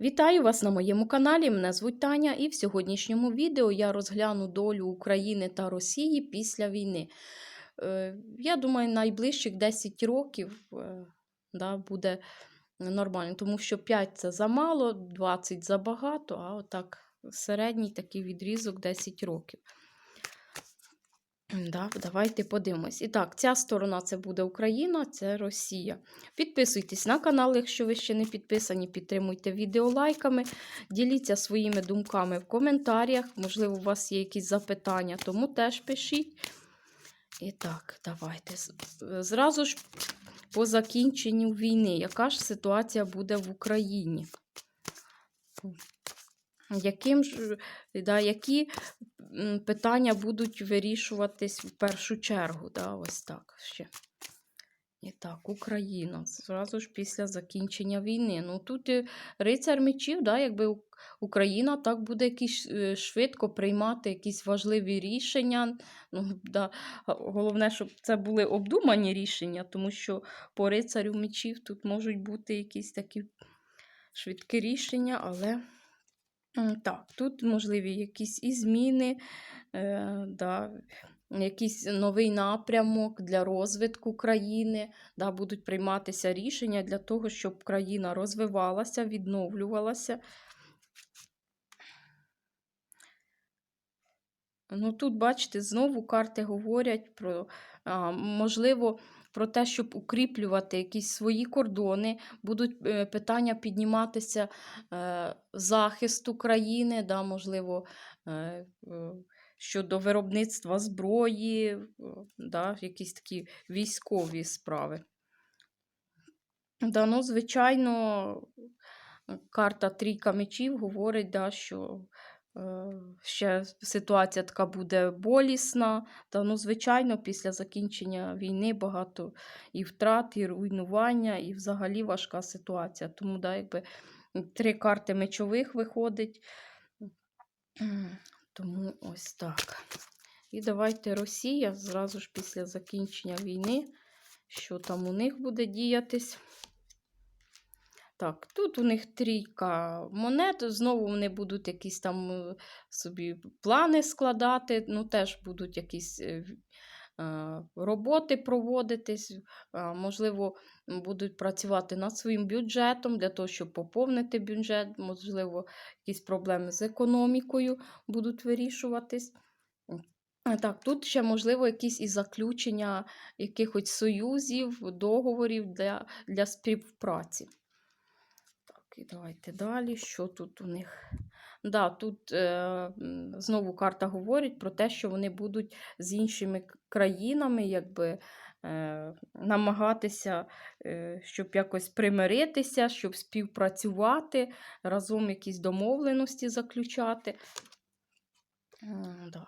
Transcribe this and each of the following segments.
Вітаю вас на моєму каналі. Мене звуть Таня, і в сьогоднішньому відео я розгляну долю України та Росії після війни. Е, Я думаю, найближчих 10 років е, да, буде нормально, тому що 5 це замало, 20 забагато, а отак середній такий відрізок 10 років. Да, давайте подивимось. І так, ця сторона це буде Україна, це Росія. Підписуйтесь на канал, якщо ви ще не підписані, підтримуйте відео лайками, діліться своїми думками в коментарях. Можливо, у вас є якісь запитання, тому теж пишіть. І так, давайте. Зразу ж по закінченню війни, яка ж ситуація буде в Україні? Яким ж, да, які питання будуть вирішуватись в першу чергу? Да, ось так ще. І так, Україна. Зразу ж після закінчення війни. Ну тут рицар мечів, да, якби Україна так буде якісь е, швидко приймати якісь важливі рішення. Ну, да. Головне, щоб це були обдумані рішення, тому що по рицарю мечів тут можуть бути якісь такі швидкі рішення, але. Так, тут можливі якісь і зміни, е, да, якийсь новий напрямок для розвитку країни, да, будуть прийматися рішення для того, щоб країна розвивалася, відновлювалася. Ну, тут, бачите, знову карти говорять про, а, можливо, про те, щоб укріплювати якісь свої кордони, будуть е, питання підніматися е, захисту країни, да, можливо, е, щодо виробництва зброї, да, якісь такі військові справи. Да, ну, звичайно, карта Трійка мечів говорить, да, що ще ситуація така буде болісна. Та, ну, звичайно, після закінчення війни багато і втрат, і руйнування, і взагалі важка ситуація. Тому, да, якби три карти мечових виходить. Тому ось так. І давайте Росія зразу ж після закінчення війни, що там у них буде діятись. Так, тут у них трійка монет, знову вони будуть якісь там е, собі плани складати, ну теж будуть якісь е, е, роботи проводитись, можливо, будуть працювати над своїм бюджетом для того, щоб поповнити бюджет, можливо, якісь проблеми з економікою будуть вирішуватись. Так, тут ще можливо якісь і заключення якихось союзів, договорів для, для співпраці. Так, і давайте далі. Що тут у них? Да, тут е, знову карта говорить про те, що вони будуть з іншими країнами якби, е, намагатися, е, щоб якось примиритися, щоб співпрацювати, разом якісь домовленості заключати.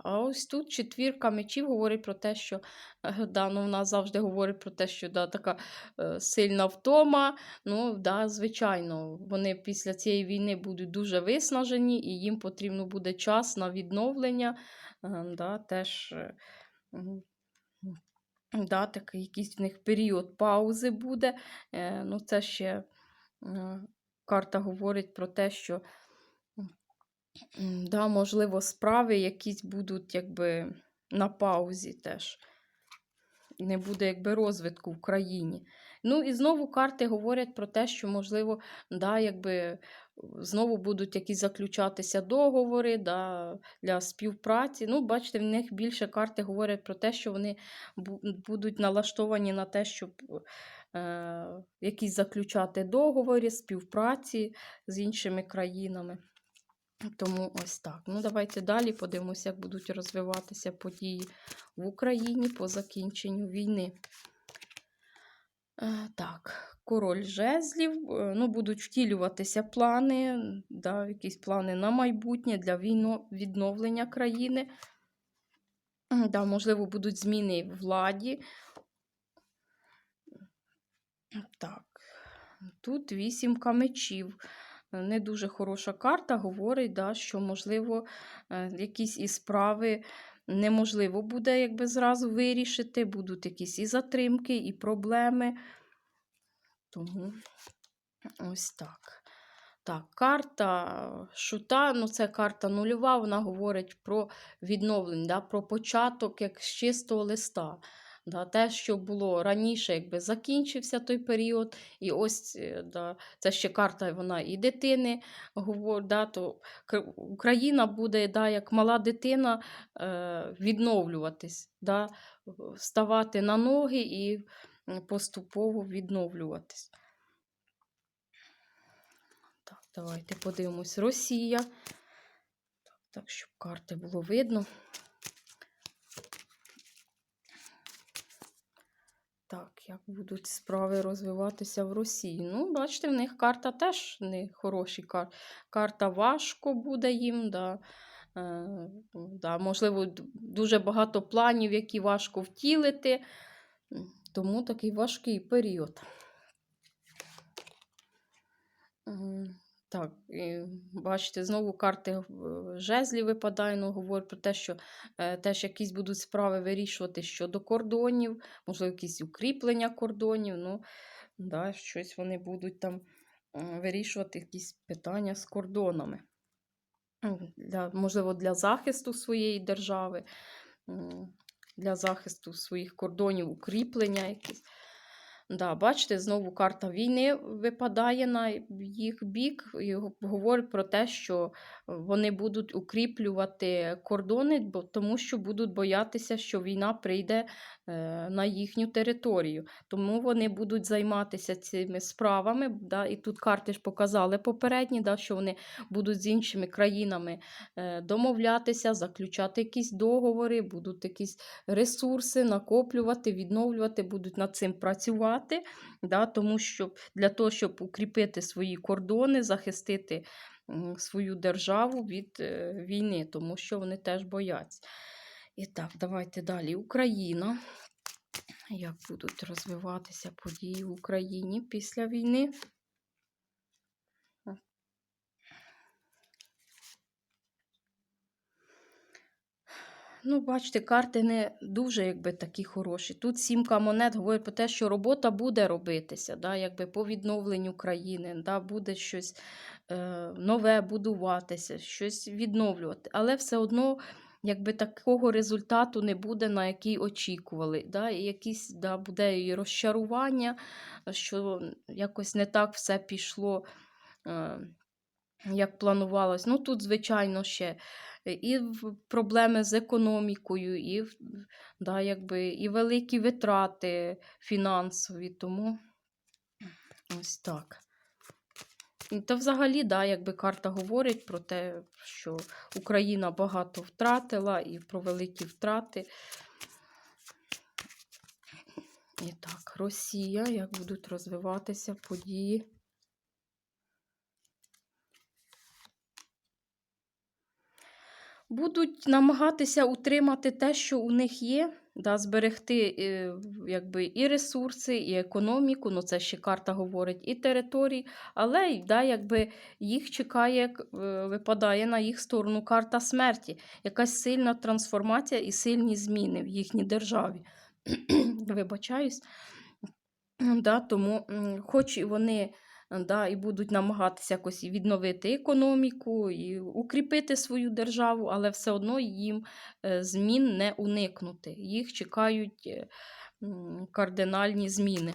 А ось тут четвірка мечів говорить про те, що е, да, ну, вона завжди говорить про те, що да, така е, сильна втома. Ну, да, звичайно, вони після цієї війни будуть дуже виснажені, і їм потрібно буде час на відновлення. Е, да, теж, е, да, такий якийсь в них період паузи буде. Е, ну, це ще е, карта говорить про те, що Да, можливо, справи якісь будуть якби на паузі теж. Не буде якби розвитку в країні. Ну і знову карти говорять про те, що, можливо, да, якби знову будуть якісь заключатися договори да, для співпраці. Ну, бачите, в них більше карти говорять про те, що вони будуть налаштовані на те, щоб е, якісь заключати договори, співпраці з іншими країнами. Тому ось так. Ну, давайте далі подивимося, як будуть розвиватися події в Україні по закінченню війни. Е, Так, король жезлів. е, Ну, будуть втілюватися плани, да, якісь плани на майбутнє для відновлення країни. Да, можливо, будуть зміни в владі. Так, тут вісімка мечів. Не дуже хороша карта говорить, да, що, можливо, е, якісь і справи неможливо буде якби зразу вирішити, будуть якісь і затримки, і проблеми. Тому ось так. Так, карта шута, ну це карта нульова, вона говорить про відновлення, да, про початок як з чистого листа. Да, те, що було раніше, якби закінчився той період, і ось е, да, це ще карта вона і дитини да, то Україна буде да, як мала дитина е, відновлюватись, да, ставати на ноги і поступово відновлюватись. Так, давайте подивимось. Росія. Так, щоб карти було видно. Так, як будуть справи розвиватися в Росії? Ну, бачите, в них карта теж не хороші кар... Карта важко буде їм, да. Е, да, можливо, дуже багато планів, які важко втілити. Тому такий важкий період. Так, і бачите, знову карти е, жезлів випадає, ну, говорить про те, що е, теж якісь будуть справи вирішувати щодо кордонів, можливо, якісь укріплення кордонів. Ну, да, щось вони будуть там м, вирішувати, якісь питання з кордонами. Для, можливо, для захисту своєї держави, для захисту своїх кордонів, укріплення якісь. Да, бачите, знову карта війни випадає на їх бік і говорить про те, що вони будуть укріплювати кордони, бо, тому що будуть боятися, що війна прийде е, на їхню територію. Тому вони будуть займатися цими справами. Да, і тут карти ж показали попередні, да, що вони будуть з іншими країнами е, домовлятися, заключати якісь договори, будуть якісь ресурси накоплювати, відновлювати, будуть над цим працювати, да, тому що для того, щоб укріпити свої кордони, захистити свою державу від е, війни, тому що вони теж бояться. І так, давайте далі. Україна. Як будуть розвиватися події в Україні після війни? Ну, бачите, карти не дуже якби, такі хороші. Тут сімка монет говорить про те, що робота буде робитися, да, якби по відновленню країни, да, буде щось е, нове будуватися, щось відновлювати. Але все одно якби, такого результату не буде, на який очікували. Да, і якісь да, буде і розчарування, що якось не так все пішло. Е, як планувалось. Ну, тут, звичайно, ще і проблеми з економікою, і, да, якби, і великі витрати фінансові, тому ось так. Та взагалі, да, якби карта говорить про те, що Україна багато втратила і про великі втрати. І так, Росія, як будуть розвиватися події. Будуть намагатися утримати те, що у них є, да, зберегти е, якби, і ресурси, і економіку, ну це ще карта говорить, і території, але да, якби, їх чекає, е, випадає на їх сторону карта смерті, якась сильна трансформація і сильні зміни в їхній державі. Вибачаюсь. Да, тому, хоч і вони да, і будуть намагатися якось відновити економіку, і укріпити свою державу, але все одно їм е, змін не уникнути. Їх чекають е, кардинальні зміни.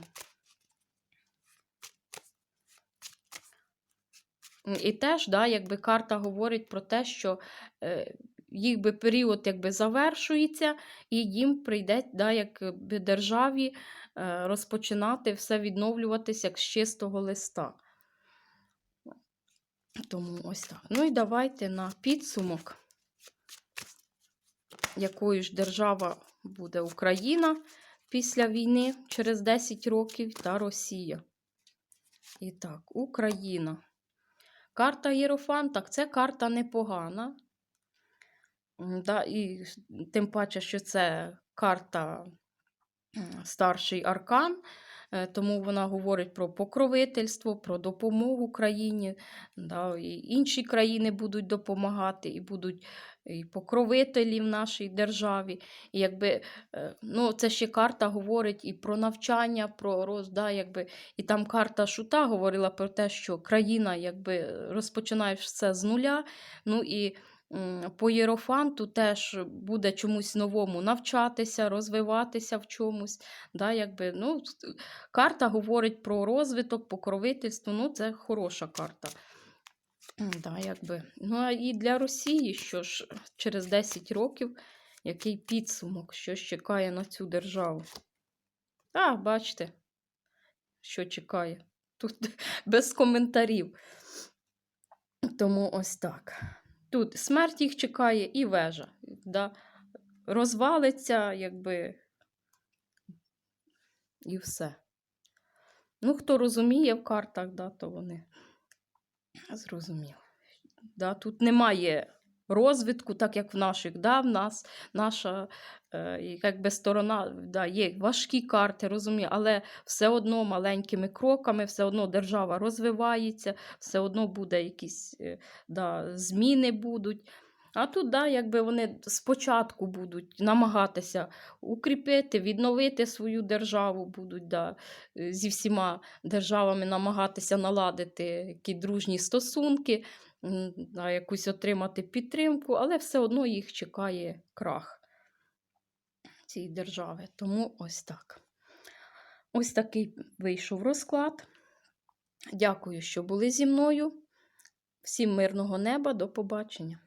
І теж, да, якби карта говорить про те, що е, їх би період якби завершується, і їм прийде да, якби державі е, розпочинати все відновлюватися як з чистого листа. Тому ось так. Ну і давайте на підсумок, якою ж держава буде Україна після війни через 10 років та Росія. І так, Україна. Карта Єрофанта це карта непогана. Да, і тим паче, що це карта старший аркан. Е, Тому вона говорить про покровительство, про допомогу країні. Да, і інші країни будуть допомагати, і будуть і покровителі в нашій державі. І якби, е, ну, це ще карта говорить і про навчання, про роз, да, якби, і там карта Шута говорила про те, що країна якби, розпочинає все з нуля. Ну і по Єрофанту теж буде чомусь новому навчатися, розвиватися в чомусь. Да, якби, ну, карта говорить про розвиток, покровительство. Ну, це хороша карта. Да, якби. Ну, а і для Росії, що ж, через 10 років, який підсумок, що ж чекає на цю державу? А, бачите, що чекає. Тут без коментарів. Тому ось так. Тут смерть їх чекає і вежа. Да? Розвалиться, якби. І все. Ну, хто розуміє в картах, да, то вони зрозуміли. Да, тут немає розвитку, так як в наших. Да, в нас наша е, якби сторона да, є важкі карти, розумію, але все одно маленькими кроками, все одно держава розвивається, все одно буде якісь е, да, зміни будуть. А тут, да, якби вони спочатку будуть намагатися укріпити, відновити свою державу, будуть да, е, зі всіма державами намагатися наладити які дружні стосунки, да, якусь отримати підтримку, але все одно їх чекає крах цієї держави. Тому ось так. Ось такий вийшов розклад. Дякую, що були зі мною. Всім мирного неба, до побачення.